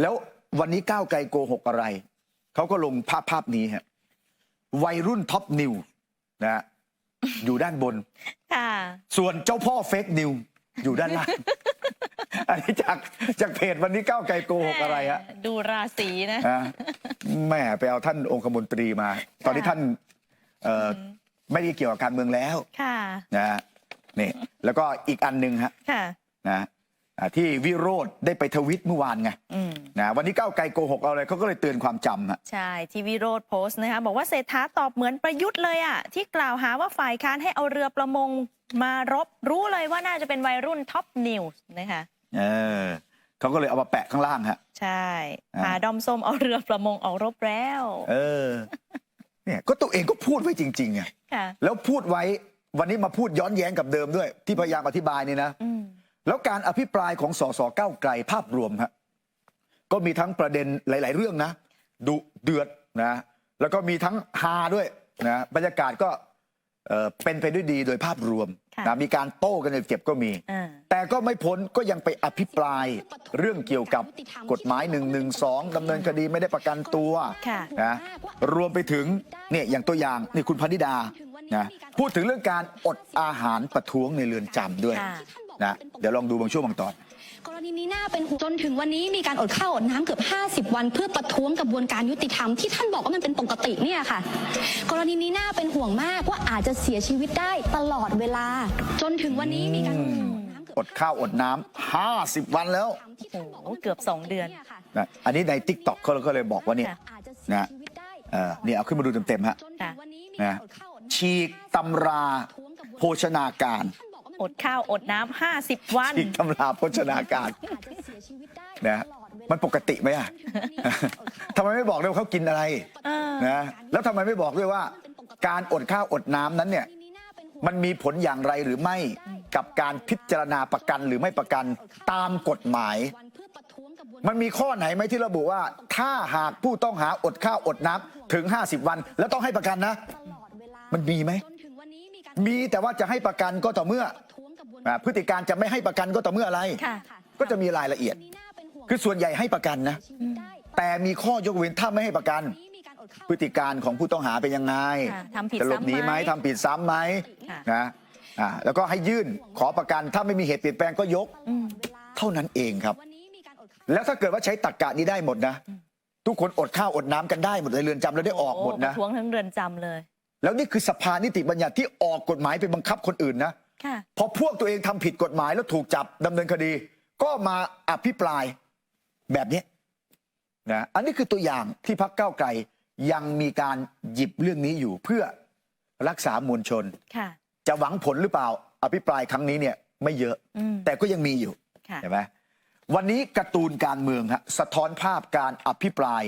แล้ววันนี้ก้าวไกลโกหกอะไร เขาก็ลงภาพภาพนี้ฮะวัยรุ่นท็อปนิวนะฮะอยู่ด้านบน ค่ะ ส่วนเจ้าพ่อเฟกนิวอยู่ด้านล่าง อันนี้จากจากเพจวันนี้ก้าวไกลโกหกอะไรฮะ ดูราศีนะอะแหม่ไปเอาท่านองคมนตรีมา ตอนนี้ท่านเอ่ออไม่ได้เกี่ยวกับการเมืองแล้วค่ะ นะฮะนี่แล้วก็อีกอันหนึ่งฮะค่ะ นะอ่า ที่วิโรธได้ไปทวิตเมื่อวานไงอืมนะวันนี้ก้าวไกลโกหกเอาอะไรเขาก็เลยเตือนความจำฮะใช่ที่วิโรธโพสต์นะคะบอกว่าเศรษฐาตอบเหมือนประยุทธ์เลยอะที่กล่าวหาว่าฝ่ายค้านให้เอาเรือประมงมารบรู้เลยว่าน่าจะเป็นวัยรุ่นท็อปนิวส์นะคะเออเขาก็เลยเอามาแปะข้างล่างฮะใช่อ่าหาดอมส้มเอาเรือประมงออกรบแล้ว เออเนี่ยก็ตัวเองก็พูดไว้จริงๆไงค่ะแล้วพูดไว้วันนี้มาพูดย้อนแย้งกับเดิมด้วย ที่พยายามอธิบายนี่นะอืม แล้วการอภิปรายของสสก้าวไกลภาพรวมฮะก็มีทั้งประเด็นหลาย ๆ เรื่องนะดุเดือดนะแล้วก็มีทั้งฮาด้วยนะบรรยากาศก็เอ่อเป็นไปด้วยดีโดยภาพรวมค่ะนะมีการโต้กันเจ็บๆก็มีอ่าแต่ก็ไม่พ้นก็ยังไปอภิปรายเรื่องเกี่ยวกับกฎหมาย1นึดำเนินคดีไม่ได้ประกันตัวค่ะนะรวมไปถึงเนี่ยอย่างตัวอย่างนี่คุณพนิดานะพูดถึงเรื่องการอดอาหารประท้วงในเรือนจำด้วยค่ะ นะเดี๋ยวลองดูบางช่วงบางตอน กรณีนี้น่าเป็นห่วงจนถึงวันนี้มีการอดข้าวอดน้ำเกือบ 50 วัน เพื่อประท้วงกระบวนการยุติธรรมที่ท่านบอกว่ามันเป็นปกติเนี่ยค่ะ กรณีนี้น่าเป็นห่วงมากว่าอาจจะเสียชีวิตได้ตลอดเวลา จนถึงวันนี้มีการอดข้าวอดน้ำเกือบอดข้าวอดน้ำ50 วันแล้วที่ท่านบอกว่าโอ้โหเกือบสองเดือนค่ะนะอันนี้ในทิกตอกเขาก็เลยบอกว่าเนี่ยค่ะอาจจะเสียชีวิตได้เออเนี่ยเอาขึ้นมาดูเต็มๆฮะจนถึงวันนี้มีนะการอดข้าวอดน้ำฉีกตำราโภชนาการท่านบ อกว่ามันอดข้าวอดน้ำห้าสิบวัน ฉีกตำราโภชนาการ อาจจะเสียชีวิตได้นะ ตลอดเวลามันปกติไหมอะ ทำไมไม่บอกด้วยว่าเขากินอะไรเออ นะแล้วทำไมไม่บอกด้วยว่า การอดข้าวอดน้ำนั้นเนี่ยมันมีผลอย่างไรหรือไม่กับการพิจารณาประกันหรือไม่ประกันตามกฎหมายมันมีข้อไหนไหมที่ระบุว่า ถ้าหากผู้ต้องหาอดข้าวอดน้ำถึง 50 วัน แล้วต้องให้ประกันนะมันมีไหมมีแต่ว่าจะให้ประกันก็ต่อเมื่ออ่า พฤติการจะไม่ให้ประกันก็ต่อเมื่ออะไร ค่ะก็จะมีรายละเอียด คือส่วนใหญ่ให้ประกันนะ แต่มีข้อยกเว้นถ้าไม่ให้ประกัน พฤติการของผู้ต้องหาเป็นยังไงค่ะทำผิดจะหลบหนีไหมซ้ำไหมทำผิดซ้ำไหมค่ะ นะอ่าแล้วก็ให้ยื่นขอประกันถ้าไม่มีเหตุเปลี่ยนแปลงก็ยก อืมเท่านั้นเองครับ แล้วถ้าเกิดว่าใช้ตักกะนี้ได้หมดนะ ทุกคนอดข้าวอดน้ำกันได้หมดในเรือนจำแล้วได้ออกหมดโปนะระท้วงทั้งเรือนจำเลย แล้วนี่คือสภานิติบัญญัติที่ออกกฎหมายไปบังคับคนอื่นนะ ค่ะ พอพวกตัวเองทำผิดกฎหมายแล้วถูกจับดำเนินคดี ก็มาอภิปรายแบบนี้นะอันนี้คือตัวอย่างที่พักเก้าวไกลยังมีการหยิบเรื่องนี้อยู่เพื่อรักษามวลชนค่ะจะหวังผลหรือเปล่า อภิปรายครั้งนี้เนี่ยไม่เยอะอืมแต่ก็ยังมีอยู่ค่ะเห็นไหมวันนี้การ์ตูนการเมืองฮะสะท้อนภาพการอภิปราย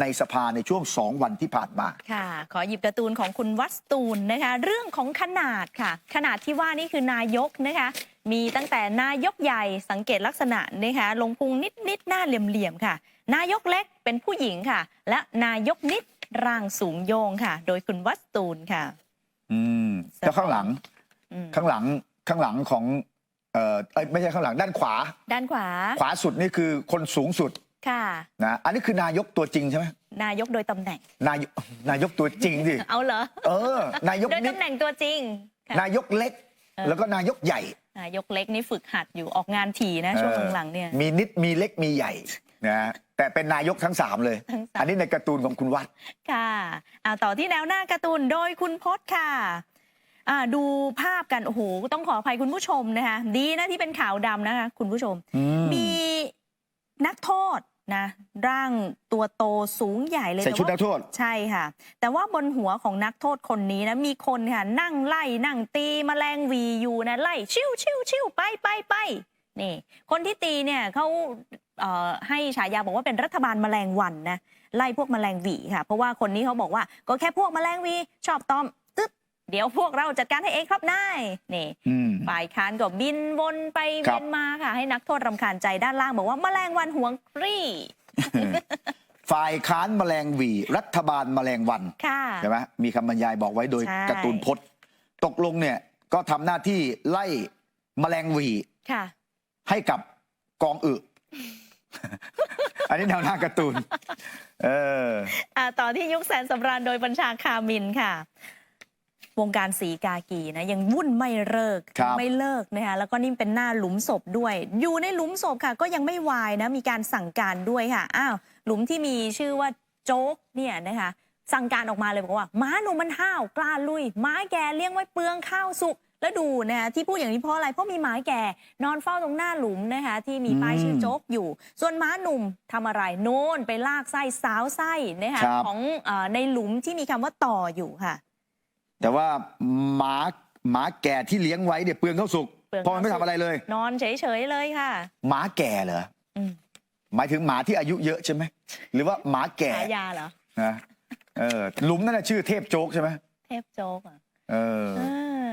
ในสภาในช่วงสองวันที่ผ่านมาค่ะ ขอหยิบการ์ตูนของคุณวัสตูนนะคะ เรื่องของขนาดค่ะ ขนาดที่ว่านี่คือนายกนะคะ มีตั้งแต่นายกใหญ่สังเกตลักษณะนะคะลงพุงนิดนิดๆหน้าเหลี่ยมๆค่ะ นายกเล็กเป็นผู้หญิงค่ะ และนายกนิดร่างสูงโยงค่ะ โดยคุณวัสตูนค่ะ อืมแล้วข้างหลังอืมข้างหลังข้างหลังของเอ่อเอ้ยไม่ใช่ข้างหลังด้านขวา ด้านขวา ขวาสุดนี่คือคนสูงสุด ค่ะ นะอันนี้คือนายกตัวจริงใช่ไหมนายกโดยตำแหน่ง นายกนายกตัวจริงดิเอาเหรอ เออ นายกโดยนิดตำแหน่งตัวจริงค่ะ นายกเล็ก เออ แล้วก็นายกใหญ่นายกเล็กนี่ฝึกหัดอยู่ออกงานถี่นะ ช่วงออหลังๆเนี่ย มีนิดมีเล็กมีใหญ่นะแต่เป็นนายกทั้งสามเลย ทั้งสาม อันนี้ในการ์ตูนของคุณวัด ค่ะเอาต่อที่แนวหน้าการ์ตูนโดยคุณพศค่ะอ่าดูภาพกัน โอ้โห ต้องขออภัยคุณผู้ชมนะคะ ดีนะที่เป็นขาวดำนะคะ คุณผู้ชม อืมมีนักโทษ นะร่างตัวโตสูงใหญ่เลยใส่ชุดแต่นัว่ากโทษ ใช่ค่ะ แต่ว่าบนหัวของนักโทษคนนี้นะมีคนค่ะนั่งไล่นั่งตีแมลงวีอยู่นะไล่ชิวชิวชิวไปไปไปนี่คนที่ตีเนี่ยเขาเอ่อให้ฉายาบอกว่าเป็นรัฐบาลแมลงวันนะไล่พวกแมลงหวีค่ะ เพราะว่าคนนี้เขาบอกว่าก็แค่พวกแมลงหวีชอบตอมตึ๊บ เดี๋ยวพวกเราจัดการให้เองครับนายนี่อืม ฝ่ายค้านก็บินวนไปครัเวีบ ยนมาค่ะ ให้นักโทษรำคาญใจด้านล่างบอกว่าแมลงวันหวงฟรีฝ่ายค้านแมลงหวี รัฐบาลแมลงวันค่ะ ใช่ไหมมีคำบรรยายบอกไว้โดยใช่ การ์ตูนพจน์ตกลงเนี่ยก็ทำหน้าที่ไล่แมลงหวี ค่ะ ให้กับกองอึ อันนี้แนวหน้าการ์ตูน เออ อ่าต่อที่ยุคแสนสำราญโดยบัญชาคามินค่ะ วงการสีกากีนะยังวุ่นไม่เลิกครับไม่เลิกนะคะแล้วก็นี่เป็นหน้าหลุมศพด้วย อยู่ในหลุมศพค่ะ ก็ยังไม่วายนะมีการสั่งการด้วยค่ะอ้าวหลุมที่มีชื่อว่าโจ๊กเนี่ยนะคะสั่งการออกมาเลยบอกว่าม้าหนุ่มมันห้าวกล้าลุยม้าแกเลี้ยงไว้เปลืองข้าวสุกแล้วดูนะคะที่พูดอย่างนี้เพราะอะไรเพราะมีหมาแก่นอนเฝ้าตรงหน้าหลุมนะคะที่มีป้ายชื่อโจ๊กอยู่ ส่วนม้าหนุ่มทำอะไรโน่นไปลากไส้สาวไส้นะคะครับ ของเออในหลุมที่มีคำว่าต่ออยู่ค่ะ แต่ว่าหมาหมาแก่ที่เลี้ยงไว้เนี่ยเปลืองข้าวสุกเปลืองเพราะมันไม่ข้าวทำสุก อะไรเลย นอนเฉยๆเลยค่ะ หมาแก่เหรออืมหมายถึงหมาที่อายุเยอะใช่ไหมหรือว่าหมาแก่ฉายาเหรอนะเออหลุมนั่นนะชื่อเทพโจ๊กใช่ไหมเทพโจ๊กเหรอะเออ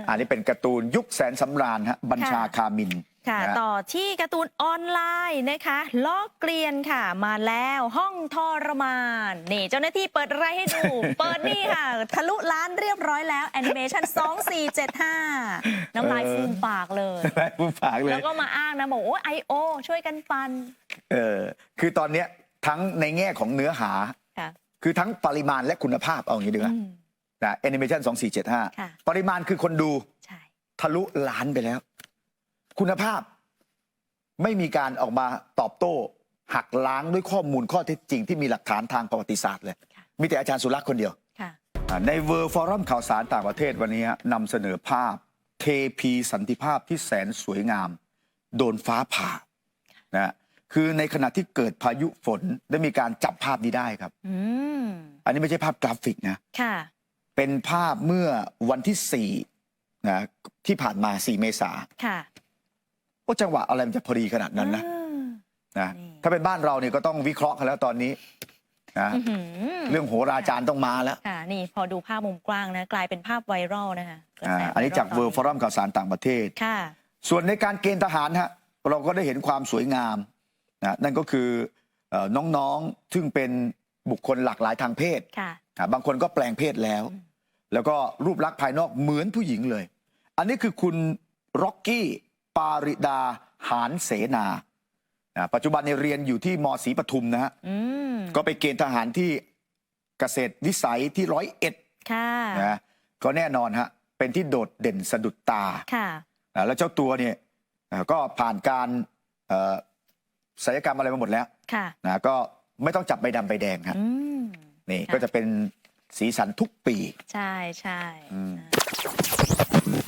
อันนี้เป็นการ์ตูนยุคแสนสำราญฮะบัญชาค่ะคามินค่ะนะฮะต่อที่การ์ตูนออนไลน์นะคะล้อเกลียนค่ะ มาแล้วห้องทรมาน นี่เจ้าหน้าที่เปิดอะไรให้ดู เปิดนี่ค่ะ ทะลุล้านเรียบร้อยแล้วแอนิเมชัน2475 น้ำลายฟูมปากเลยได้ผู้ฝากเลย แล้วก็มาอ้างนะ บอกโอ้ไอโอช่วยกันปัน เออ คือตอนเนี้ยทั้งในแง่ของเนื้อหาค่ะคือทั้งปริมาณและคุณภาพเอาอย่างนี้ดีกว่าอืม นะแอนิเมชันค่ะ 2475 ปริมาณคือคนดูใช่ ทะลุล้านไปแล้ว คุณภาพไม่มีการออกมาตอบโต้ หักล้างด้วยข้อมูลข้อเท็จจริงที่มีหลักฐานทางประวัติศาสตร์เลย ค่ะ มีแต่อาจารย์สุรักษ์คนเดียว ค่ะ อ่าในเวอร์ฟอรัมข่าวสารต่างประเทศวันนี้ฮะนำเสนอภาพเทพีสันติภาพที่แสนสวยงาม โดนฟ้าผ่านะฮะคือในขณะที่เกิดพายุฝนได้มีการจับภาพนี้ได้ครับ อืม อันนี้ไม่ใช่ภาพกราฟิกนะ ค่ะ เป็นภาพเมื่อวันที่4นะที่ผ่านมา4เมษาค่ะโอ้จังหวะอะไรมันจะพอดีขนาดนั้นนะอืมนะนี่ถ้าเป็นบ้านเราเนี่ยก็ต้องวิเคราะห์กันแล้วตอนนี้นะอื้อหือเรื่องโหราจารย์ต้องมาแล้วค่ะนี่พอดูภาพมุมกว้างนะกลายเป็นภาพไวรัลนะคะกระอ่าแสอันนี้จากไลเวอร์ฟอรัมข่าวสารต่างประเทศค่ะ ส่วนในการเกณฑ์ทหารฮะเราก็ได้เห็นความสวยงามนะนั่นก็คือเอ่อน้องๆซึ่งเป็นบุคคลหลากหลายทางเพศค่ะอะบางคนก็แปลงเพศแล้วอืม แล้วก็รูปลักษณ์ภายนอกเหมือนผู้หญิงเลย อันนี้คือคุณร็อกกี้ปาริดาหานเสนาอะปัจจุบันเนี่ยเรียนอยู่ที่มศรีปทุมนะฮะอืมก็ไปเกณฑ์ทหารที่เกษตรวิสัยที่ร้อยเอ็ดค่ะนะก็แน่นอนฮะเป็นที่โดดเด่นสะดุดตาค่ะอ่าแล้วเจ้าตัวเนี่ยอ่าก็ผ่านการเอ่อศัลยกรรมอะไรมาหมดแล้วค่ะนะก็ไม่ต้องจับใบดำใบแดงครับอืมนี่ค่ะก็จะเป็น สีสันทุกปี ใช่ใช่ อืมอ่า